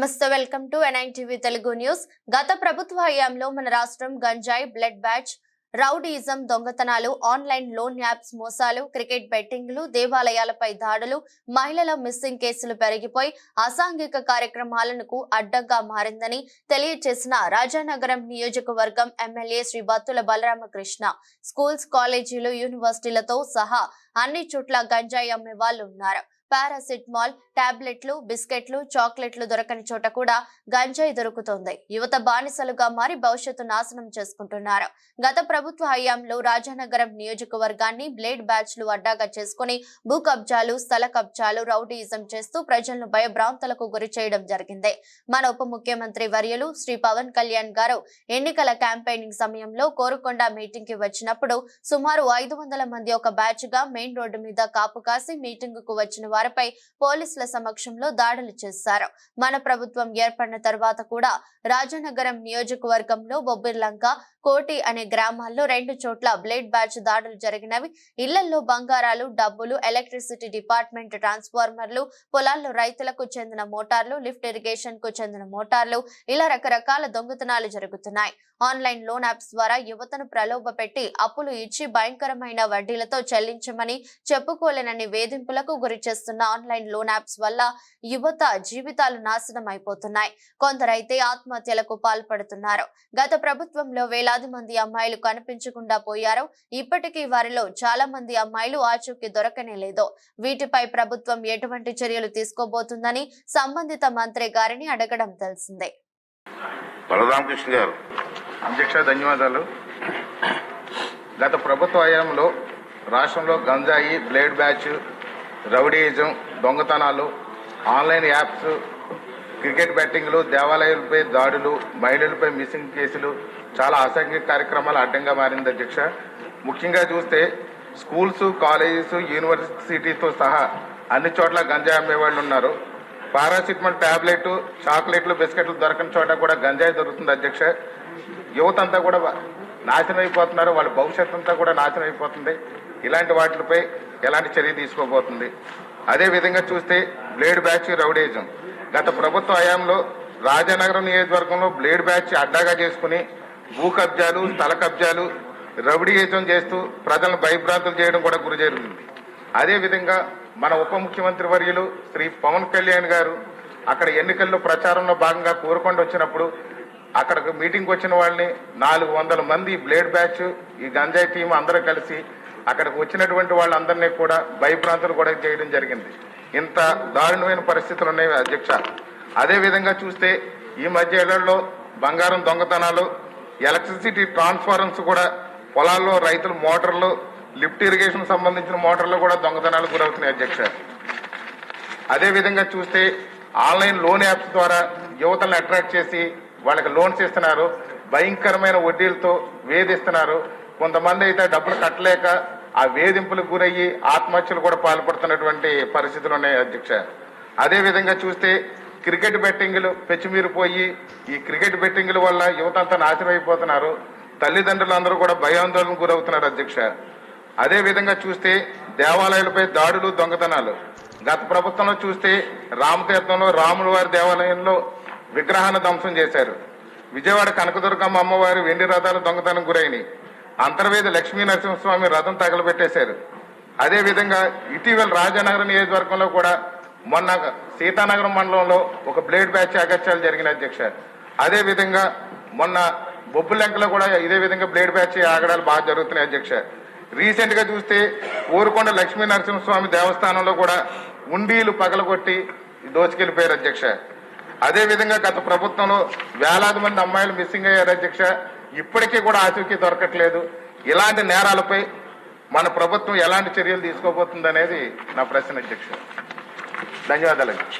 నమస్తే welcome to NIN TV Telugu news. గత ప్రభుత్వ హయాంలో మన రాష్ట్రం గంజాయి బ్లడ్ బ్యాచ్ రౌడీజం దొంగతనాలు ఆన్లైన్ లోన్ యాప్స్ మోసాలు క్రికెట్ బెట్టింగ్లు దేవాలయాలపై దాడులు మహిళల మిస్సింగ్ కేసులు పెరిగిపోయి అసాంఘిక కార్యక్రమాలకు అడ్డంగా మారిందని తెలియజేసిన రాజానగరం నియోజకవర్గం ఎమ్మెల్యే శ్రీ బత్తుల బలరామకృష్ణ. స్కూల్స్ కాలేజీలు యూనివర్సిటీలతో సహా అన్ని చోట్ల గంజాయి అమ్మే వాళ్ళు ఉన్నారు. పారాసిటమాల్ టాబ్లెట్లు బిస్కెట్లు చాక్లెట్లు దొరకని చోట కూడా గంజాయి దొరుకుతోంది. యువత బానిసలుగా మారి భవిష్యత్తు నాశనం చేసుకుంటున్నారు. గత ప్రభుత్వ హయాంలో రాజానగరం నియోజకవర్గాన్ని బ్లేడ్ బ్యాచ్లు అడ్డాగా చేసుకుని భూ కబ్జాలు స్థల కబ్జాలు రౌడీయిజం చేస్తూ ప్రజలను భయభ్రాంతులకు గురి చేయడం జరిగింది. మన ఉప ముఖ్యమంత్రి వర్యులు శ్రీ పవన్ కళ్యాణ్ గారు ఎన్నికల క్యాంపెయినింగ్ సమయంలో కోరుకొండ మీటింగ్కి వచ్చినప్పుడు సుమారు ఐదు వందల మంది ఒక బ్యాచ్గా మెయిన్ రోడ్డు మీద కాపు కాసి మీటింగ్కు వచ్చిన వారిపై పోలీసుల సమక్షంలో దాడులు చేశారు. మన ప్రభుత్వం ఏర్పడిన తర్వాత కూడా రాజనగరం నియోజకవర్గంలో బొబ్బిర్లంక కోటి అనే గ్రామాల్లో రెండు చోట్ల బ్లేడ్ బ్యాచ్ దాడులు జరిగినవి. ఇళ్ళలో బంగారాలు డబ్బులు ఎలక్ట్రిసిటీ డిపార్ట్మెంట్ ట్రాన్స్ఫార్మర్లు పొలాల్లో రైతులకు చెందిన మోటార్లు లిఫ్ట్ ఇరిగేషన్కు చెందిన మోటార్లు ఇలా రకరకాల దొంగతనాలు జరుగుతున్నాయి. ఆన్లైన్ లోన్ యాప్స్ ద్వారా యువతను ప్రలోభ పెట్టి అప్పులు ఇచ్చి భయంకరమైన వడ్డీలతో చెల్లించమని చెప్పుకోలేనని వేధింపులకు గురి చేస్తున్న ఆన్లైన్ లోన్ యాప్స్ వల్ల యువత జీవితాలు నాశనం అయిపోతున్నాయి. కొందరైతే ఆత్మహత్యలకు పాల్పడుతున్నారు. గత ప్రభుత్వంలో వేలాది మంది అమ్మాయిలు కనిపించకుండా పోయారు. ఇప్పటికీ వారిలో చాలా మంది అమ్మాయిలు ఆచూకీ దొరకనే లేదు. వీటిపై ప్రభుత్వం ఎటువంటి చర్యలు తీసుకోబోతుందని సంబంధిత మంత్రి గారిని అడగడం తెలిసిందే. బలరామకృష్ణ గారు అధ్యక్ష ధన్యవాదాలు. గత ప్రభుత్వ హయాంలో రాష్ట్రంలో గంజాయి బ్లేడ్ బ్యాచ్ రౌడీయిజం దొంగతనాలు ఆన్లైన్ యాప్స్ క్రికెట్ బెట్టింగ్లు దేవాలయాలపై దాడులు మహిళలపై మిస్సింగ్ కేసులు చాలా అసంఖ్య కార్యక్రమాలు అడ్డంగా మారింది అధ్యక్ష. ముఖ్యంగా చూస్తే స్కూల్స్ కాలేజెస్ యూనివర్సిటీతో సహా అన్ని చోట్ల గంజాయి అమ్మేవాళ్ళు ఉన్నారు. పారాసిటమాల్ టాబ్లెట్ చాక్లెట్లు బిస్కెట్లు దొరకని చోట కూడా గంజాయి దొరుకుతుంది అధ్యక్ష. యువత అంతా కూడా నాశనం అయిపోతున్నారు వాళ్ళ భవిష్యత్తు అంతా కూడా నాశనం అయిపోతుంది ఇలాంటి వాటిపై ఎలాంటి చర్య తీసుకోబోతుంది? అదే విధంగా చూస్తే బ్లేడ్ బ్యాచ్ రౌడేజం. గత ప్రభుత్వ హయాంలో రాజానగరం నియోజకవర్గంలో బ్లేడ్ బ్యాచ్ అడ్డాగా చేసుకుని భూ కబ్జాలు స్థల కబ్జాలు రౌడీయేజం చేస్తూ ప్రజలను భయభ్రాంతులు చేయడం కూడా గురి జరిగింది. అదేవిధంగా మన ఉప ముఖ్యమంత్రి వర్యులు శ్రీ పవన్ కళ్యాణ్ గారు అక్కడ ఎన్నికల్లో ప్రచారంలో భాగంగా కోరుకొని వచ్చినప్పుడు అక్కడికి మీటింగ్ వచ్చిన వాళ్ళని నాలుగు వందల మంది బ్లేడ్ బ్యాచ్ ఈ గంజాయి టీం అందరూ కలిసి అక్కడికి వచ్చినటువంటి వాళ్ళందరినీ కూడా భయభ్రాంతులు కూడా చేయడం జరిగింది. ఇంత దారుణమైన పరిస్థితులు ఉన్నాయి అధ్యక్ష. అదేవిధంగా చూస్తే ఈ మధ్య ఏళ్ళలో బంగారం దొంగతనాలు ఎలక్ట్రిసిటీ ట్రాన్స్ఫార్మర్స్ కూడా పొలాల్లో రైతులు మోటార్లు లిఫ్ట్ ఇరిగేషన్ సంబంధించిన మోటార్లు కూడా దొంగతనాలు గురవుతున్నాయి అధ్యక్ష. అదేవిధంగా చూస్తే ఆన్లైన్ లోన్ యాప్స్ ద్వారా యువతలను అట్రాక్ట్ చేసి వాళ్ళకి లోన్స్ ఇస్తున్నారు భయంకరమైన వడ్డీలతో వేధిస్తున్నారు. కొంతమంది అయితే డబ్బులు కట్టలేక ఆ వేధింపులకు గురయ్యి ఆత్మహత్యలు కూడా పాల్పడుతున్నటువంటి పరిస్థితులు ఉన్నాయి అధ్యక్ష. అదేవిధంగా చూస్తే క్రికెట్ బెట్టింగ్లు పెచ్చిమీరిపోయి ఈ క్రికెట్ బెట్టింగ్ల వల్ల యువత అంతా నాశనం అయిపోతున్నారు. తల్లిదండ్రులు అందరూ కూడా భయాందోళనకు గురవుతున్నారు అధ్యక్ష. అదే విధంగా చూస్తే దేవాలయాలపై దాడులు దొంగతనాలు. గత ప్రభుత్వంలో చూస్తే రామతీర్థంలో రాముల వారి దేవాలయంలో విగ్రహాన్ని ధ్వంసం చేశారు. విజయవాడ కనకదుర్గమ్మ అమ్మవారి వెండి రథాలు దొంగతనం గురైనాయి. అంతర్వేద లక్ష్మీ నరసింహస్వామి రథం తగలబెట్టేశారు. అదే విధంగా ఇటీవల రాజానగరం నియోజకవర్గంలో కూడా మొన్న సీతానగరం మండలంలో ఒక బ్లేడ్ బ్యాచ్ అగత్యాలు జరిగిన అధ్యక్ష. అదే విధంగా మొన్న బొబ్బులెంకలో కూడా ఇదే విధంగా బ్లేడ్ బ్యాచ్ ఆగడాలు బాగా జరుగుతున్నాయి అధ్యక్ష. రీసెంట్గా చూస్తే ఊరుకొండ లక్ష్మీ నరసింహస్వామి దేవస్థానంలో కూడా ఉండీలు పగలగొట్టి దోచుకెళ్ళిపోయారు అధ్యక్ష. అదే విధంగా గత ప్రభుత్వంలో వేలాది మంది అమ్మాయిలు మిస్సింగ్ అయ్యారు అధ్యక్ష. ఇప్పటికీ కూడా ఆచూకీ దొరకట్లేదు. ఇలాంటి నేరాలపై మన ప్రభుత్వం ఎలాంటి చర్యలు తీసుకోబోతుంది అనేది నా ప్రశ్న అధ్యక్ష. ధన్యవాదాలు అధ్యక్ష